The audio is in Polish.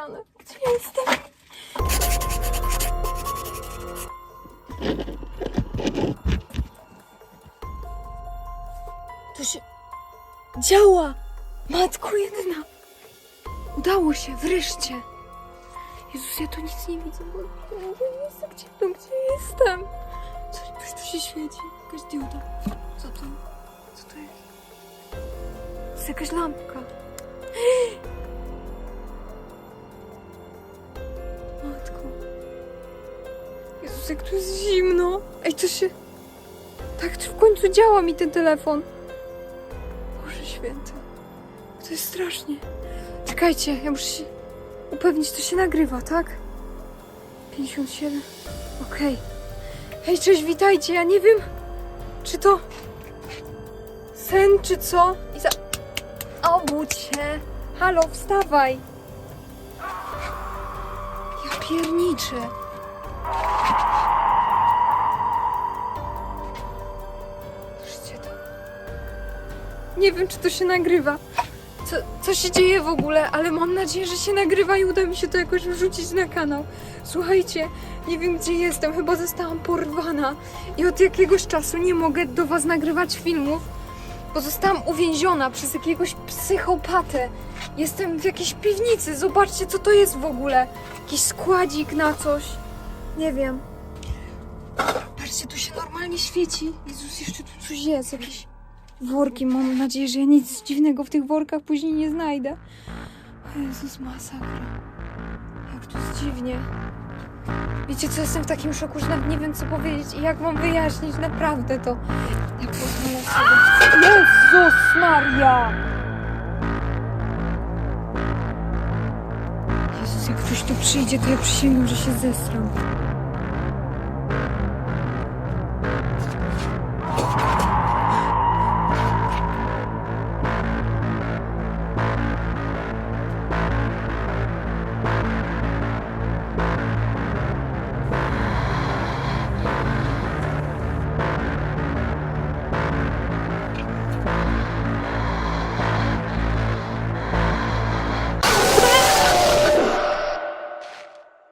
grane. Gdzie jestem? To się działa! Matko jedyna! Udało się, wreszcie! Jezus, ja tu nic nie widzę, bo nie jestem, gdzie, no, gdzie jestem? Coś, coś tu się świeci, jakaś dioda. Co to? Co to jest? To jest jakaś lampka. Matko. Jezus, jak tu jest zimno. Ej, to się... Tak, w końcu działa mi ten telefon. Boże święty. To jest strasznie. Czekajcie, ja muszę się upewnić, to się nagrywa, tak? 57. Okej. Hej, cześć, witajcie. Ja nie wiem, czy to sen, czy co. I za... Obudź się. Halo, wstawaj. Ja pierniczę. Patrzcie to. Nie wiem, czy to się nagrywa. Co, co się dzieje w ogóle, ale mam nadzieję, że się nagrywa i uda mi się to jakoś wrzucić na kanał. Słuchajcie, nie wiem gdzie jestem, chyba zostałam porwana i od jakiegoś czasu nie mogę do was nagrywać filmów, bo zostałam uwięziona przez jakiegoś psychopatę. Jestem w jakiejś piwnicy, zobaczcie co to jest w ogóle. Jakiś składzik na coś. Nie wiem. Patrzcie, tu się normalnie świeci. Jezus, jeszcze tu coś jest, jakieś worki. Mam nadzieję, że ja nic dziwnego w tych workach później nie znajdę. O Jezus, masakra. Jak tu jest dziwnie. Wiecie co, jestem w takim szoku, że nawet nie wiem co powiedzieć i jak mam wyjaśnić naprawdę to. Ja pozwolę sobie... Jezus Maria! Jezus, jak ktoś tu przyjdzie, to ja przysięgam, że się zesram.